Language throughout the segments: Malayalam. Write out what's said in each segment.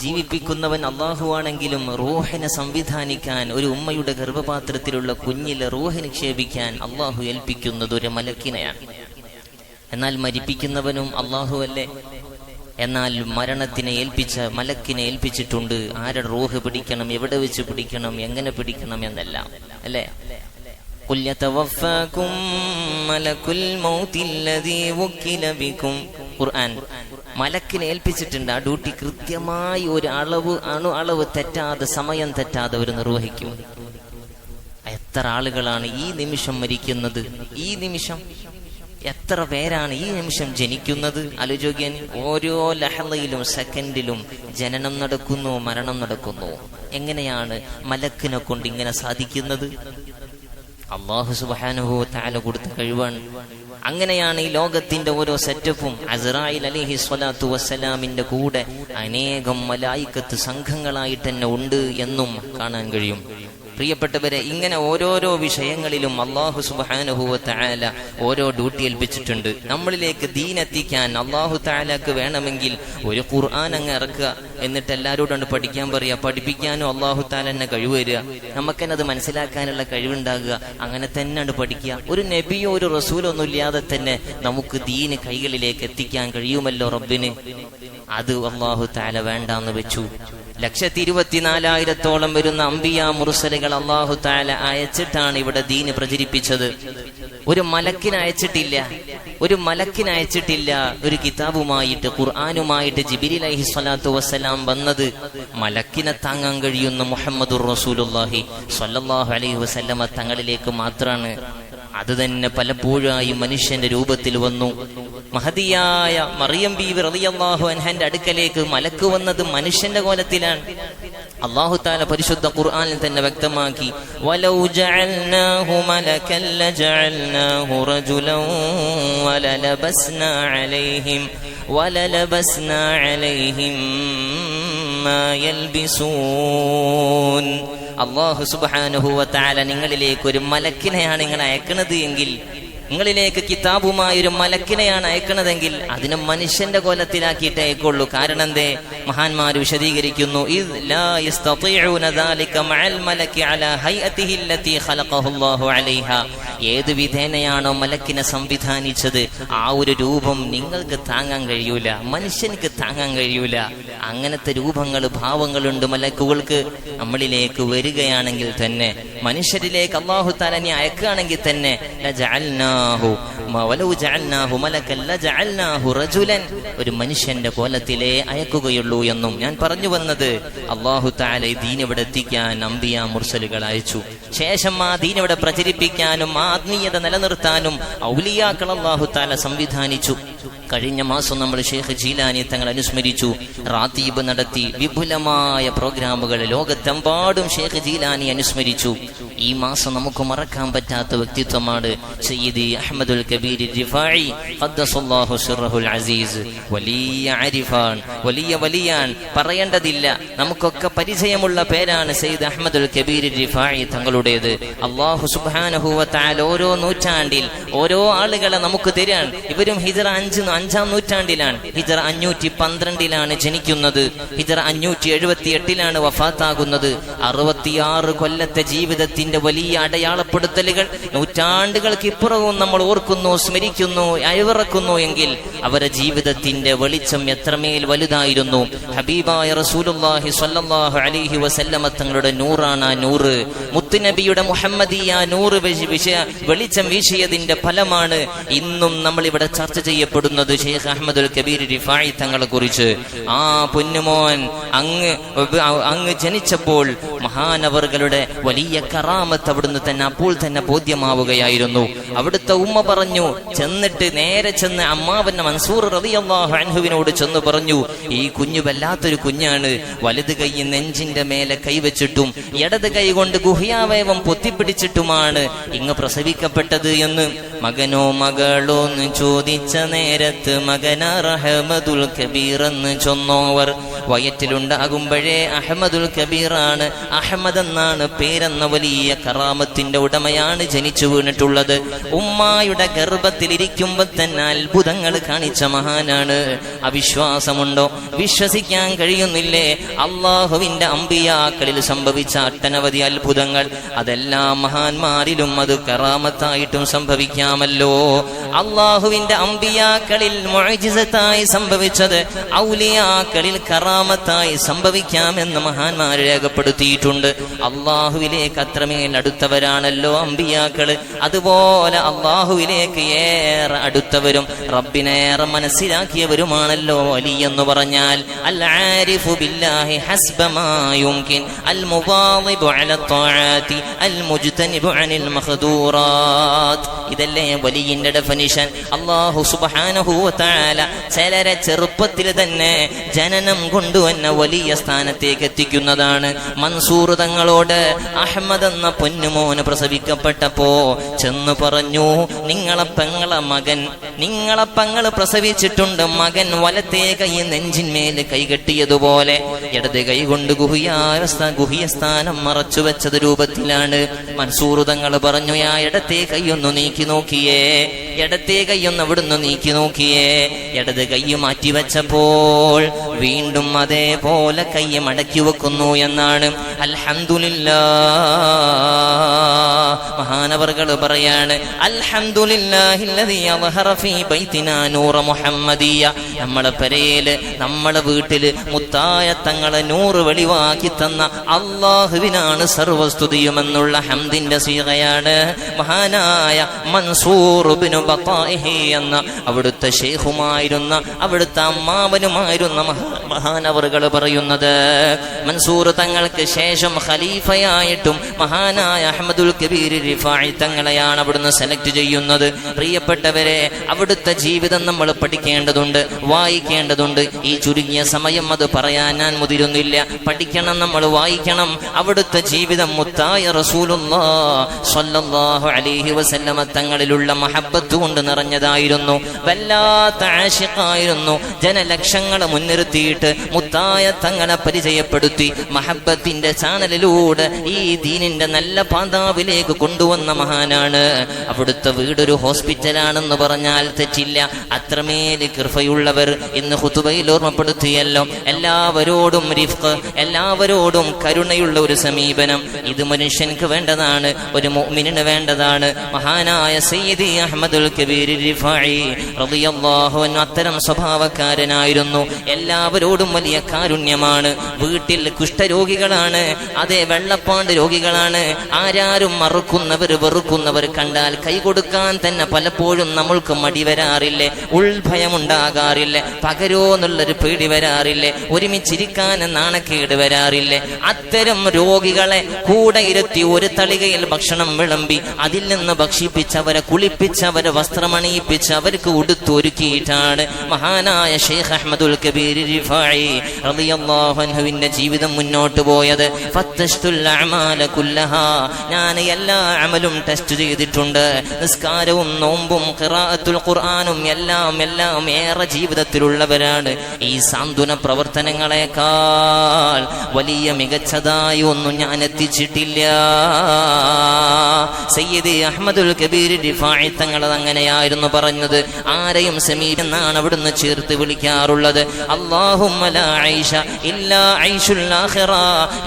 ജീവിപ്പിക്കുന്നവൻ അള്ളാഹുവാണെങ്കിലും റൂഹിനെ സംവിധാനിക്കാൻ ഒരു ഉമ്മയുടെ ഗർഭപാത്രത്തിലുള്ള കുഞ്ഞിലെ റൂഹ് നിക്ഷേപിക്കാൻ അള്ളാഹു ഏൽപ്പിക്കുന്നത് ഒരു മലക്കിനെയാണ്. എന്നാൽ മരിപ്പിക്കുന്നവനും അള്ളാഹുവല്ലേ എന്നാൽ മരണത്തിനെ ഏൽപ്പിച്ച മലക്കിനെ ഏൽപ്പിച്ചിട്ടുണ്ട്. ആരുടെ റൂഹ് പിടിക്കണം എവിടെ വെച്ച് പിടിക്കണം എങ്ങനെ പിടിക്കണം എന്നെല്ലാം. അല്ലേ? ഖുർആൻ. മലക്കിനെ ഏൽപ്പിച്ചിട്ടുണ്ട്. ആ ഡ്യൂട്ടി കൃത്യമായി ഒരു അളവ് അണു അളവ് തെറ്റാതെ സമയം തെറ്റാതെ അവർ നിർവഹിക്കും. എത്ര ആളുകളാണ് ഈ നിമിഷം മരിക്കുന്നത്? ഈ നിമിഷം എത്ര പേരാണ് ഈ നിമിഷം ജനിക്കുന്നത്? അലുജോഗ്യൻ ഓരോ ലഹളയിലും സെക്കൻഡിലും ജനനം നടക്കുന്നു മരണം നടക്കുന്നു. എങ്ങനെയാണ് മലക്കിനെ കൊണ്ട് ഇങ്ങനെ സാധിക്കുന്നത്? അള്ളാഹു സുബാനുഹു താല കൊടുത്ത കഴിവാണ്. അങ്ങനെയാണ് ഈ ലോകത്തിന്റെ ഓരോ സെറ്റപ്പും അസറായിൽ അലിഹി സ്വലാത്തു വസ്സലാമിന്റെ കൂടെ അനേകം മലായിക്കത്ത് സംഘങ്ങളായിട്ട് തന്നെ ഉണ്ട് എന്നും കാണാൻ കഴിയും. പ്രിയപ്പെട്ടവരെ ഇങ്ങനെ ഓരോരോ വിഷയങ്ങളിലും അള്ളാഹു സുബാനുഹുവ താല ഓരോ ഡ്യൂട്ടി ഏൽപ്പിച്ചിട്ടുണ്ട്. നമ്മളിലേക്ക് ദീൻ എത്തിക്കാൻ അള്ളാഹു താലാക്ക് വേണമെങ്കിൽ ഒരു ഖുർആൻ അങ്ങ് ഇറക്കുക എന്നിട്ട് എല്ലാവരോടും പഠിക്കാൻ പറയുക പഠിപ്പിക്കാനും അള്ളാഹു താല എന്നെ കഴിവ് നമുക്ക് നമുക്കെന്നെ അത് മനസ്സിലാക്കാനുള്ള കഴിവുണ്ടാകുക. അങ്ങനെ തന്നെയാണ് പഠിക്കുക. ഒരു നബിയോ ഒരു റസൂലോ ഒന്നും ഇല്ലാതെ തന്നെ നമുക്ക് ദീന് കൈകളിലേക്ക് എത്തിക്കാൻ കഴിയുമല്ലോ റബ്ബിന്? അത് അള്ളാഹു താല വേണ്ടാന്ന് വെച്ചു. ലക്ഷത്തി ഇരുപത്തിനാലായിരത്തോളം വരുന്ന അമ്പിയ മുറുസലുകൾ അള്ളാഹു താല അയച്ചിട്ടാണ് ഇവിടെ ദീന് പ്രചരിപ്പിച്ചത്. ഒരു മലക്കിന് അയച്ചിട്ടില്ല. ഒരു മലക്കിന് അയച്ചിട്ടില്ല. ഒരു കിതാബുമായിട്ട് ഖുർആാനുമായിട്ട് ജിബിരി അലഹി സ്വലാത്തു വസ്സലാം വന്നത് മലക്കിനെ താങ്ങാൻ കഴിയുന്ന മുഹമ്മദുർ റസൂലുല്ലാഹി സ്വല്ലല്ലാഹു അലൈഹി വസ്ലമ തങ്ങളിലേക്ക് മാത്രമാണ് അത് തന്നെ പലപ്പോഴായി മനുഷ്യന്റെ രൂപത്തിൽ വന്നു. മഹതിയായ മറിയം ബീവി റളിയല്ലാഹു അൻഹന്റെ അടുക്കലേക്ക് മലക്ക് വന്നത് മനുഷ്യന്റെ കോലത്തിലാണ്. അള്ളാഹു താല പരിശുദ്ധ ഖുർആനിൽ തന്നെ വ്യക്തമാക്കി വലൗ ജഅൽനാഹു ലജഅൽനാഹു അലൈഹിം അലൈഹിം മാ യൽബിസൂൻ. അള്ളാഹു സുബാനുഹുവ താല നിങ്ങളിലേക്ക് ഒരു മലക്കിനെയാണ് നിങ്ങൾ അയക്കുന്നത് എങ്കിൽ നിങ്ങളിലേക്ക് കിതാബുമായി ഒരു മലക്കിനെയാണ് അയക്കണതെങ്കിൽ അതിനെ മനുഷ്യന്റെ കോലത്തിലാക്കിയിട്ട് അയക്കുള്ളൂ കാരണം എന്തേ? മഹാന്മാർ വിശദീകരിക്കുന്നു "ഇദ് ലാ യസ്തതിഊന ദാലിക മഅൽ മലക്കി അലാ ഹൈഅതിഹി അല്ലതി ഖലഖഹു അല്ലാഹു അലൈഹ ഏത് വിധേനയാണോ മലക്കിനെ സംവിധാനിച്ചത് ആ ഒരു രൂപം നിങ്ങൾക്ക് താങ്ങാൻ കഴിയൂല മനുഷ്യനിക്ക് താങ്ങാൻ കഴിയൂല. അങ്ങനത്തെ രൂപങ്ങൾ ഭാവങ്ങളുണ്ട് മലക്കുകൾക്ക്. നമ്മളിലേക്ക് വരികയാണെങ്കിൽ തന്നെ മനുഷ്യരിലേക്ക് അള്ളാഹു താലനെ അയക്കുകയാണെങ്കിൽ തന്നെ ഒരു മനുഷ്യന്റെ കോലത്തിലേ അയക്കുകയുള്ളൂ എന്നും ഞാൻ പറഞ്ഞു വന്നത്. അള്ളാഹു താലെ ഇവിടെ എത്തിക്കാൻ അമ്പിയ മുർസലുകൾ അയച്ചു. ശേഷം ആ ദീൻ ഇവിടെ പ്രചരിപ്പിക്കാനും ആത്മീയത നിലനിർത്താനും ഔലിയാക്കൾ അള്ളാഹു താല സംവിധാനിച്ചു. കഴിഞ്ഞ മാസം നമ്മൾ ഷെയ്ഖ് ജീലാനി തങ്ങൾ അനുസ്മരിച്ചു. റാത്തീബ് നടത്തി വിപുലമായ പ്രോഗ്രാമുകൾ ലോകത്തെമ്പാടും ഷെയ്ഖ് ജീലാനി അനുസ്മരിച്ചു. ഈ മാസം നമുക്ക് മറക്കാൻ പറ്റാത്ത വ്യക്തിത്വമാണ് സയ്യിദി അഹമ്മദുൽ കബീർ റിഫായി അസീസ്. വലിയ ആരിഫാൻ വലിയ വലിയാൻ പറയേണ്ടതില്ല. നമുക്കൊക്കെ പരിചയമുള്ള പേരാണ് സയ്യിദ് അഹമ്മദുൽ കബീർ റിഫായി തങ്ങളുടേത്. അള്ളാഹു തആല ഓരോ നൂറ്റാണ്ടിൽ ഓരോ ആളുകളെ നമുക്ക് തരാൻ ഇവരും ഹിജ്റ അഞ്ച് അഞ്ചാം നൂറ്റാണ്ടിലാണ്. ഹിജറ അഞ്ഞൂറ്റി പന്ത്രണ്ടിലാണ് ജനിക്കുന്നത്. ഹിജറ അഞ്ഞൂറ്റി എഴുപത്തി എട്ടിലാണ് വഫാത്താകുന്നത്. അറുപത്തിയാറ് കൊല്ലത്തെ ജീവിതത്തിന്റെ വലിയ അടയാളപ്പെടുത്തലുകൾ നൂറ്റാണ്ടുകൾക്ക് ഇപ്പുറവും നമ്മൾ ഓർക്കുന്നു സ്മരിക്കുന്നു അയവിറക്കുന്നു എങ്കിൽ അവരുടെ ജീവിതത്തിന്റെ വെളിച്ചം എത്രമേൽ വലുതായിരുന്നു. ഹബീബായ റസൂലുള്ളാഹി സ്വല്ലല്ലാഹു അലൈഹി വസല്ലമ തങ്ങളുടെ നൂറാണ് ആ നൂറ്. മുത്തുനബിയുടെ മുഹമ്മദിയ നൂറ് വിഷയ വെളിച്ചം വീശിയതിന്റെ ഫലമാണ് ഇന്നും നമ്മൾ ഇവിടെ ചർച്ച ചെയ്യപ്പെടുന്നത് ഷെയ്ഖ് അഹമ്മദുൽ കബീർ റിഫായി തങ്ങളെ കുറിച്ച് ആ പൊന്നുമോൻ അങ്ങ് അങ്ങ് ജനിച്ചപ്പോൾ മഹാനവറുകളുടെ വലിയ കറാമത്ത് അവിടുന്ന് തന്നെ അപ്പോൾ തന്നെ ബോധ്യമാവുകയായിരുന്നു. അവിടുത്തെ ഉമ്മ പറഞ്ഞു ചെന്നിട്ട് നേരെ ചെന്ന് അമ്മാവന്റെ മൻസൂർ റളിയല്ലാഹു അൻഹുവിനോട് ചെന്ന് പറഞ്ഞു ഈ കുഞ്ഞു വല്ലാത്തൊരു കുഞ്ഞാണ് വലത് കൈ നെഞ്ചിന്റെ മേലെ കൈവച്ചിട്ടും ഇടത് കൈ കൊണ്ട് ഗുഹ്യാ ഗുഹ്യാവയവം പൊത്തിപ്പിടിച്ചിട്ടുമാണ് ഇങ്ങ് പ്രസവിക്കപ്പെട്ടത് എന്ന്. മകനോ മകളോ എന്ന് ചോദിച്ച നേരത്ത് മകന റഹമദുൽ കബീർ എന്ന് ചൊന്നോവർ. വയറ്റിലുണ്ടാകുമ്പോഴേ അഹമ്മദുൽ കബീറാണ് അഹമ്മദ് എന്നാണ് പേരെന്ന വലിയ കറാമത്തിന്റെ ഉടമയാണ് ജനിച്ചു വീണിട്ടുള്ളത്. ഉമ്മായുടെ ഗർഭത്തിലിരിക്കുമ്പോൾ തന്നെ അത്ഭുതങ്ങൾ കാണിച്ച മഹാനാണ്. അവിശ്വാസമുണ്ടോ? വിശ്വസിക്കാൻ കഴിയുന്നില്ലേ? അള്ളാഹുവിന്റെ അമ്പിയാക്കളിൽ സംഭവിച്ച ഒട്ടനവധി അത്ഭുതങ്ങൾ. അതെല്ലാം മഹാന്മാരിലും അത് കറാമത്തായിട്ടും സംഭവിക്കാമല്ലോ. അള്ളാഹുവിന്റെ അമ്പിയാക്കളിൽ മൊഴിജിസത്തായി സംഭവിച്ചത് ഔലിയാക്കളിൽ കറാമത്തായി സംഭവിക്കാമെന്ന് മഹാന്മാർ രേഖപ്പെടുത്തിയിട്ടുണ്ട്. അള്ളാഹുവിലേക്ക് അത്രമേൽ അടുത്തവരാണല്ലോ അമ്പിയാക്കൾ. അതുപോലെ അള്ളാഹുവിലേക്ക് ഏറെ അടുത്തവരും റബ്ബിനേറെ മനസ്സിലാക്കിയവരുമാണല്ലോ അലി എന്ന് പറഞ്ഞാൽ. അൽ ആരിഫു ബില്ലാഹി ഹസ്ബമാ യുംകിൻ അൽ മുവാളിബു അല ത്വാഅതി അൽ മുജ്തനിബു അനിൽ മഖ്ദൂറാത്ത് ഇതല്ലേ വലിയിന്റെ അല്ലാഹു സുബ്ഹാനഹു വതആല തആല ചിലരെ ചെറുപ്പത്തിൽ തന്നെ ജനനം കൊണ്ടുവന്ന വലിയ സ്ഥാനത്തേക്ക് എത്തിക്കുന്നതാണ്. മൻസൂർ തങ്ങളോട് അഹമ്മദ് എന്ന പൊന്നുമോന് പ്രസവിക്കപ്പെട്ടപ്പോ ചെന്ന് പറഞ്ഞു നിങ്ങളെ പെങ്ങളെ മകൻ നിങ്ങളെ പെങ്ങൾ പ്രസവിച്ചിട്ടുണ്ട് മകൻ വലത്തേ കൈ നെഞ്ചിന്മേൽ കൈകെട്ടിയതുപോലെ ഇടത് കൈ കൊണ്ട് ഗുഹിയാവസ്ഥ ഗുഹിയ സ്ഥാനം മറച്ചു വെച്ചത് രൂപത്തിലാണ് മൻസൂർ തങ്ങൾ പറഞ്ഞു ആ ഇടത്തെ കൈയൊന്നു നീക്കി നോക്കിയേ. ഇടത്തെ കൈയൊന്ന് അവിടുന്ന് നീക്കി നോക്കിയേ. ഇടത് കൈ മാറ്റി വെച്ചപ്പോൾ വീണ്ടും അതേപോലെ കൈ മടക്കി വെക്കുന്നു എന്നാണ്. അൽഹംദുലില്ലാ. മഹാനവറുകൾ പറയാണ് മുഹമ്മദിയ. നമ്മളെ പെരയിൽ നമ്മളെ വീട്ടിൽ മുത്തായ തങ്ങളെ നൂറ് വെളിവാക്കി തന്ന അള്ളാഹുവിനാണ് സർവസ്തുതിയുമെന്നുള്ള ഹംദിന്റെ സീകയാണ് മഹാനായ മൻസൂർ ബത്താഇഹി എന്ന അവിടുത്തെ ഷെയ്ഖുമായിരുന്ന അവിടുത്തെ അമ്മാവനുമായിരുന്ന മഹാ മഹാനവറുകൾ പറയുന്നത് മൻസൂർ തങ്ങൾക്ക് ശേഷം ഖലീഫയായിട്ടും മഹാനായ അഹമ്മദുൽ കബീർ റിഫായി തങ്ങളെയാണ് അവിടുന്ന് സെലക്ട് ചെയ്യുന്നത്. പ്രിയപ്പെട്ടവരെ അവിടുത്തെ ജീവിതം നമ്മൾ പഠിക്കേണ്ടതുണ്ട് വായിക്കേണ്ടതുണ്ട്. ഈ ചുരുങ്ങിയ സമയം അത് പറയാൻ ഞാൻ മുതിരുന്നില്ല. പഠിക്കണം നമ്മൾ വായിക്കണം. അവിടുത്തെ ജീവിതം മുത്തായ റസൂലുള്ളാ സ്വല്ലല്ലാഹു അലൈഹി വസല്ലമ തങ്ങളിലുള്ള മഹബത്ത് കൊണ്ട് നിറഞ്ഞതായിരുന്നു. വല്ലാത്ത ആശിഖായിരുന്നു ജനലക്ഷങ്ങളെ മുൻനിർത്തിയിട്ട് മുത്തായ തങ്ങളെ പരിചയപ്പെടുത്തി മഹബത്തിന്റെ ചാനലിലൂടെ ഈ ദീനിന്റെ നല്ല പാതാവിലേക്ക് കൊണ്ടുവന്ന മഹാനാണ്. അവിടുത്തെ വീടൊരു ഹോസ്പിറ്റലാണെന്ന് പറഞ്ഞാൽ തെറ്റില്ല. അത്രമേൽ കൃപയുള്ളവർ ഇന്ന് ഹുതുബയിൽ ഓർമ്മപ്പെടുത്തിയല്ലോ. എല്ലാവരോടും റിഫ്ഖ് എല്ലാവരോടും കരുണയുള്ള ഒരു സമീപനം. ഇത് മനുഷ്യൻക്ക് വേണ്ടതാണ് ഒരു മുഅ്മിനിന് വേണ്ടതാണ്. മഹാനായ സയ്യിദി അഹമ്മദുൽ കബീർ അത്തരം സ്വഭാവക്കാരനായിരുന്നു. എല്ലാവരോടും വലിയ കാരുണ്യമാണ്. വീട്ടിൽ കുഷ്ഠരോഗികളാണ്. അതെ വെള്ളപ്പാണ്ട് രോഗികളാണ്. ആരാരും മറുക്കുന്നവർ വെറുക്കുന്നവർ കണ്ടാൽ കൈ കൊടുക്കാൻ തന്നെ പലപ്പോഴും നമ്മൾക്ക് മടി വരാറില്ലേ? ഉൾഭയമുണ്ടാകാറില്ലേ? പകരോ എന്നുള്ളൊരു പേടി വരാറില്ലേ? ഒരുമിച്ചിരിക്കാൻ നാണക്കേട് വരാറില്ലേ? അത്തരം രോഗികളെ കൂടെ ഇരുത്തി ഒരു തളികയിൽ ഭക്ഷണം വിളമ്പി അതിൽ നിന്ന് ഭക്ഷിപ്പിച്ചവരെ കുളിപ്പിച്ചവരെ വസ്ത്രമണിയിപ്പിച്ച് അവർക്ക് ഉടുത്തൊരുക്കിയിട്ടാണ് മഹാനായ ഷെയ്ഖ് അഹമ്മദുൽ കബീർ റിഫായി റളിയല്ലാഹു അൻഹുവിന്റെ ജീവിതം മുന്നോട്ട് പോയത് ഞാൻ എല്ലാ അമലും ടെസ്റ്റ് ചെയ്തിട്ടുണ്ട്. നിസ്കാരവും നോമ്പും ഖിറാഅത്തുൽ ഖുർആനും എല്ലാം എല്ലാം ഏറെ ജീവിതത്തിലുള്ളവരാണ്. ഈ സാന്ത്വന പ്രവർത്തനങ്ങളെക്കാൾ വലിയ മികച്ചതായി ഒന്നും ഞാൻ എത്തിച്ചിട്ടില്ല. സയ്യിദ് അഹമ്മദുൽ കബീർ റിഫായി തങ്ങൾ അങ്ങനെയായിരുന്നു പറഞ്ഞത്. ആരെയും സമീർ എന്നാണ് അവിടുന്ന് ചേർത്ത് വിളിക്കാറുള്ളത്. അല്ലാഹുമ്മ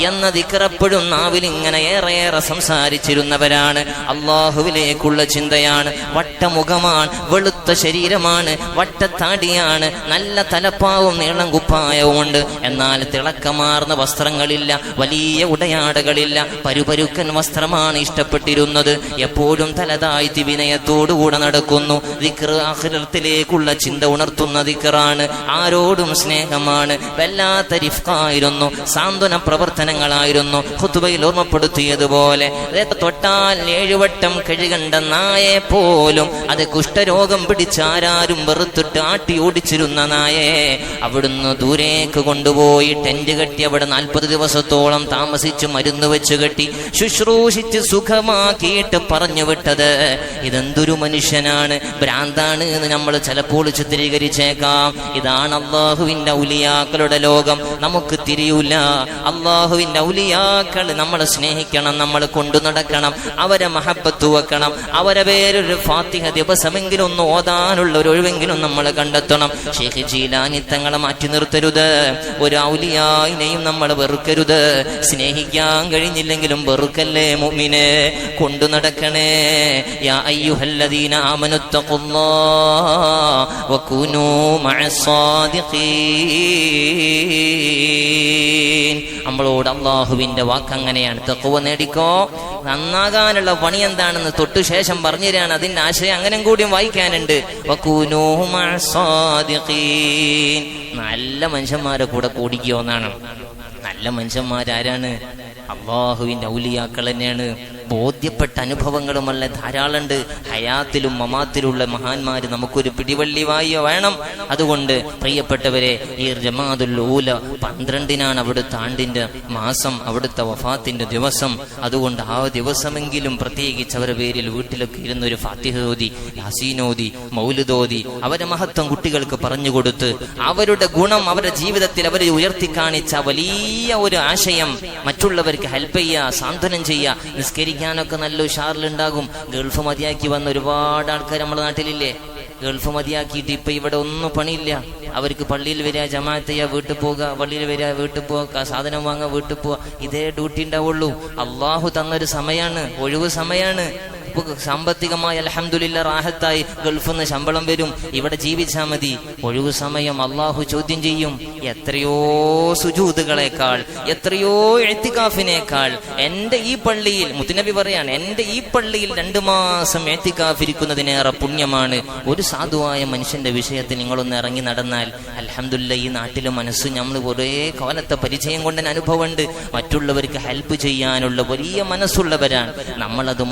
എന്ന ദിക്റപ്പോഴും നാവിൽ ഇങ്ങനെ ഏറെയേറെ സംസാരിച്ചിരുന്നവരാണ്. അള്ളാഹുവിലേക്കുള്ള ചിന്തയാണ്. വട്ടമുഖമാണ്. വെളുത്ത ശരീരമാണ്. വട്ടത്താടിയാണ്. നല്ല തലപ്പാവും നീളം കുപ്പായവുമുണ്ട് എന്നാൽ തിളക്കമാർന്ന വസ്ത്രങ്ങളില്ല. വലിയ ഉടയാടകളില്ല. പരുപരുക്കൻ വസ്ത്രമാണ് ഇഷ്ടപ്പെട്ടിരുന്നത്. എപ്പോഴും തലതാഴ്ത്തി വിനയത്തോടുകൂടെ നടക്കുന്നു. ദിക്കർ ആഹ്ലത്തിലേക്കുള്ള ചിന്ത ഉണർത്തുന്ന ദിക്കറാണ് ആരോടും സ്നേഹം സ്നേഹമാണ് വല്ലാത്ത റിഫ്കായിരുന്നു സാന്ത്വന പ്രവർത്തനങ്ങളായിരുന്നു. ഹുത്തുബയിൽ ഓർമ്മപ്പെടുത്തിയതുപോലെ. തൊട്ടാൽ ഏഴുവട്ടം കഴുകണ്ട നായെ പോലും അത് കുഷ്ഠരോഗം പിടിച്ച് ആരാരും വെറുത്തിട്ട് ആട്ടി ഓടിച്ചിരുന്ന നായെ അവിടുന്ന് ദൂരേക്ക് കൊണ്ടുപോയി ടെന്റ് കെട്ടി അവിടെ നാൽപ്പത് ദിവസത്തോളം താമസിച്ച് മരുന്ന് വെച്ച് കെട്ടി ശുശ്രൂഷിച്ച് സുഖമാക്കിയിട്ട് പറഞ്ഞു വിട്ടത്. ഇതെന്തൊരു മനുഷ്യനാണ്? ഭ്രാന്താണ് എന്ന് നമ്മൾ ചിലപ്പോൾ ചിത്രീകരിച്ചേക്കാം. ഇതാണ് അള്ളാഹുവിന്റെ ഔലിയാക്കളുടെ ലോകം നമുക്ക് തിരിയൂല. അള്ളാഹുവിന്റെ ഔലിയാക്കൾ നമ്മൾ സ്നേഹിക്കണം നമ്മൾ കൊണ്ടു നടക്കണം അവരെ മഹബത്ത് വെക്കണം അവരെ പേരൊരു ഫാത്തിഹ ദിവസമെങ്കിലും ഒന്ന് ഓതാനുള്ള ഒരു ഒഴിവെങ്കിലും നമ്മൾ കണ്ടെത്തണം. ഷേഖ് ജീലാനി തങ്ങളെ മാറ്റി നിർത്തരുത്. ഒരു ഔലിയായിനെയും നമ്മൾ വെറുക്കരുത്. സ്നേഹിക്കാൻ കഴിഞ്ഞില്ലെങ്കിലും വെറുക്കല്ലേ മുമിനെ കൊണ്ടു നടക്കണേ. യാ അയ്യുഹല്ലദീന ആമനുത്തഖുല്ലാഹ് വകൂനൂ മഅസ്സാദിഖീൻ നമ്മളോട് അള്ളാഹുവിന്റെ വാക്ക് അങ്ങനെയാണ് തക്കുവ നേടിക്കോ. നന്നാകാനുള്ള പണി എന്താണെന്ന് തൊട്ടു ശേഷം പറഞ്ഞു തരാണ് അതിന്റെ ആശയം അങ്ങനെ കൂടിയും വായിക്കാനുണ്ട്. നല്ല മനുഷ്യന്മാരെ കൂടെ കൂടിക്കോ എന്നാണ്. നല്ല മനുഷ്യന്മാരാരാണ്. അള്ളാഹുവിന്റെ ഔലിയാക്കൾ തന്നെയാണ്. ബോധ്യപ്പെട്ട അനുഭവങ്ങളുമല്ല ധാരാളമുണ്ട് ഹയാത്തിലും മമാത്തിലുള്ള മഹാന്മാർ നമുക്കൊരു പിടിവള്ളി പിടിവള്ളിവായി വേണം. അതുകൊണ്ട് പ്രിയപ്പെട്ടവരെ ഈ ജമാതുൽ ഊല പന്ത്രണ്ടിനാണ് അവിടുത്തെ ആണ്ടിന്റെ മാസം അവിടുത്തെ വഫാത്തിന്റെ ദിവസം. അതുകൊണ്ട് ആ ദിവസമെങ്കിലും പ്രത്യേകിച്ച് അവരുടെ പേരിൽ വീട്ടിലൊക്കെ ഇരുന്ന് ഒരു ഫാത്തിഹോദി ഹസീനോതി മൗലുദോദി അവരെ മഹത്വം കുട്ടികൾക്ക് പറഞ്ഞു കൊടുത്ത് അവരുടെ ഗുണം അവരുടെ ജീവിതത്തിൽ അവരെ ഉയർത്തി കാണിച്ച വലിയ ഒരു ആശയം മറ്റുള്ളവർക്ക് ഹെൽപ്പ് ചെയ്യുക സാന്ത്വനം ചെയ്യുക നിസ്കരിക്കാനൊക്കെ നല്ല ഉഷാറിലുണ്ടാകും. ഗൾഫ് മതിയാക്കി വന്ന ഒരുപാട് ആൾക്കാർ നമ്മുടെ നാട്ടിലില്ലേ? ഗൾഫ് മതിയാക്കിയിട്ട് ഇപ്പൊ ഇവിടെ ഒന്നും പണിയില്ല. അവർക്ക് പള്ളിയിൽ വരിക ജമാഅത്ത് വീട്ടിൽ പോകുക പള്ളിയിൽ വരിക വീട്ടിൽ പോവുക സാധനം വാങ്ങുക വീട്ടിൽ പോവുക ഇതേ ഡ്യൂട്ടി ഉണ്ടാവുള്ളൂ. അള്ളാഹു തന്നൊരു സമയാണ് ഒഴിവ് സമയാണ്. സാമ്പത്തികമായി അലഹമില്ല റാഹത്തായി. ഗൾഫിൽ നിന്ന് ശമ്പളം വരും. ഇവിടെ ജീവിച്ചാൽ മതി. ഒഴിവു സമയം അള്ളാഹു ചോദ്യം ചെയ്യും. എത്രയോ സുജൂതുകളെക്കാൾ എത്രയോ എത്തിക്കാഫിനേക്കാൾ എന്റെ ഈ പള്ളിയിൽ മുത്തുനബി പറയാണ് എന്റെ ഈ പള്ളിയിൽ രണ്ടു മാസം എത്തിക്കാഫിരിക്കുന്നതിനേറെ പുണ്യമാണ്. ഒരു സാധുവായ മനുഷ്യന്റെ വിഷയത്തിൽ നിങ്ങളൊന്ന് ഇറങ്ങി നടന്നാൽ അലഹമില്ല ഈ നാട്ടിലെ മനസ്സ് നമ്മൾ കുറേ കാലത്തെ പരിചയം കൊണ്ടൻ അനുഭവമുണ്ട്. മറ്റുള്ളവർക്ക് ഹെൽപ്പ് ചെയ്യാനുള്ള വലിയ മനസ്സുള്ളവരാണ്. നമ്മളത്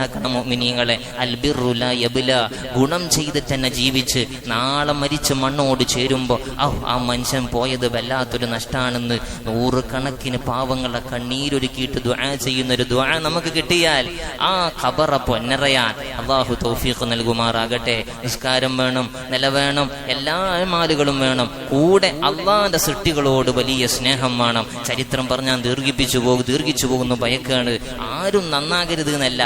മുഖമുദ്രയാക്കണം മിനിയങ്ങളെ അൽബിറുല യബില. ഗുണം ചെയ്ത് തന്നെ ജീവിച്ച് നാളെ മരിച്ച് മണ്ണോട് ചേരുമ്പോൾ ഔ ആ മനുഷ്യൻ പോയത് വല്ലാത്തൊരു നഷ്ടമാണെന്ന് നൂറുകണക്കിന് പാവങ്ങളെ കണ്ണീരൊരുക്കിയിട്ട് ദ്വാ ചെയ്യുന്ന ഒരു ദ്വാ നമുക്ക് കിട്ടിയാൽ ആ ഖബറ പൊന്നറയാൻ അള്ളാഹു തൗഫീഖ് നൽകുമാറാകട്ടെ. നിസ്കാരം വേണം നില വേണം എല്ലാ മാലുകളും വേണം. കൂടെ അള്ളാന്റെ സൃഷ്ടികളോട് വലിയ സ്നേഹം വേണം. ചരിത്രം പറഞ്ഞാൽ ദീർഘിപ്പിച്ചു പോകും ദീർഘിച്ചു പോകുന്ന ഭയക്കാണ്. ആരും നന്നാകരുത് എന്നല്ല.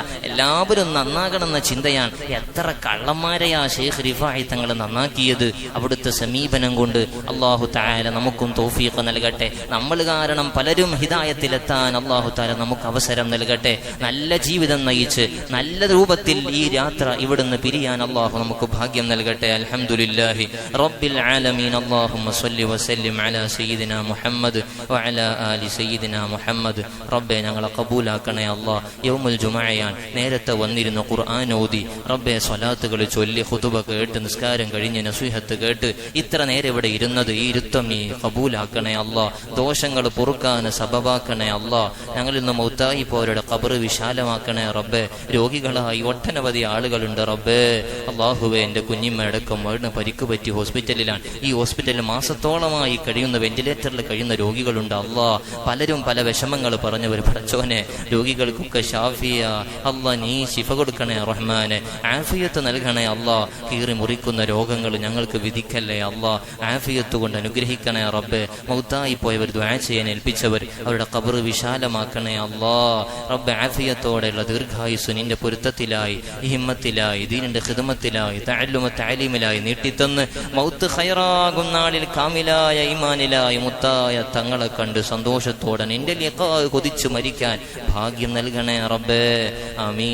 എല്ലാവരും നന്നാകണമെന്ന ചിന്തയാണ്. എത്ര കള്ളന്മാരെയാ ഷെയ്ഖ് റിഫായി തങ്ങൾ നന്നാക്കിയത്. അവിടുത്തെ സമീപനം കൊണ്ട് അള്ളാഹു താല നമുക്കും തോഫീഖ് നൽകട്ടെ. നമ്മൾ കാരണം പലരും ഹിതായത്തിലെത്താൻ അള്ളാഹു താല നമുക്ക് അവസരം നൽകട്ടെ. നല്ല ജീവിതം നയിച്ച് നല്ല രൂപത്തിൽ ഈ യാത്ര ഇവിടുന്ന് പിരിയാൻ അള്ളാഹു നമുക്ക് ഭാഗ്യം നൽകട്ടെ. അലഹമുല്ലാഹി റബ്ബിൽ ആലമീൻ. അല്ലാഹുമ്മ സ്വല്ലി വസല്ലിം അലാ സയ്യിദിന മുഹമ്മദ് വഅലാ ആലി സയ്യിദിന മുഹമ്മദ്. റബ്ബെ ഞങ്ങളെ കബൂലാക്കണേ അള്ളാഹ് യൗമുൽ ജുമഅയാൻ നേരത്തെ വന്നിരുന്ന ഖുർആൻ ഓതി. റബ്ബെ സ്വലാത്തുകൾ ചൊല്ലി ഹുതുബ കേട്ട് നിസ്കാരം കഴിഞ്ഞ് നസുഹത്ത് കേട്ട് ഇത്ര നേരം ഇവിടെ ഇരുന്നത് ഈ ഇരുത്തം നീ കബൂലാക്കണേ അല്ല. ദോഷങ്ങൾ പൊറുക്കാൻ സബബാക്കണേ അല്ല. ഞങ്ങളിൽ നിന്ന് മൗത്തായി പോരുടെ ഖബറ് വിശാലമാക്കണേ റബ്ബെ. രോഗികളായി ഒട്ടനവധി ആളുകളുണ്ട് റബ്ബെ. അള്ളാഹുവെ എന്റെ കുഞ്ഞിമ്മയടക്കം വീടിന് പരിക്ക് പറ്റി ഹോസ്പിറ്റലിലാണ്. ഈ ഹോസ്പിറ്റലിൽ മാസത്തോളമായി കഴിയുന്ന വെന്റിലേറ്ററിൽ കഴിയുന്ന രോഗികളുണ്ട് അള്ളാ പലരും പല വിഷമങ്ങൾ പറഞ്ഞവർ പഠിച്ചോനെ രോഗികൾക്കൊക്കെ ഷാഫിയ അള്ളാ നീ ശിഫ കൊടുക്കണേ റഹ്മാന്. ആഫിയത്ത് നൽകണേ അള്ളാ. കീറി മുറിക്കുന്ന രോഗങ്ങൾ ഞങ്ങൾക്ക് വിധിക്കല്ലേ അള്ളാ. ആഫിയത്ത് കൊണ്ട് അനുഗ്രഹിക്കണേ റബ്ബെ. മൗത്തായി പോയവർ ദ്വാ ചെയ്യാൻ ഏൽപ്പിച്ചവർ അവരുടെ കബറ് വിശാലമാക്കണേ അള്ളാ. റബ്ബെ ആഫിയത്തോടെയുള്ള ദീർഘായുസ് നിന്റെ പൊരുത്തത്തിലായി ഹിമ്മത്തിലായി ദീനിന്റെ ഹിതമത്തിലായി താലുമ താലീമിലായി നീട്ടിത്തന്ന് മൗത്ത് ഹൈറാകും നാളിൽ കാമിലായ ഇമാനിലായി മുത്തായ തങ്ങളെ കണ്ട് സന്തോഷത്തോടെ നിന്റെ ലിഖാ കൊതിച്ചു മരിക്കാൻ ഭാഗ്യം നൽകണേ റബ്ബേ. ആമീൻ.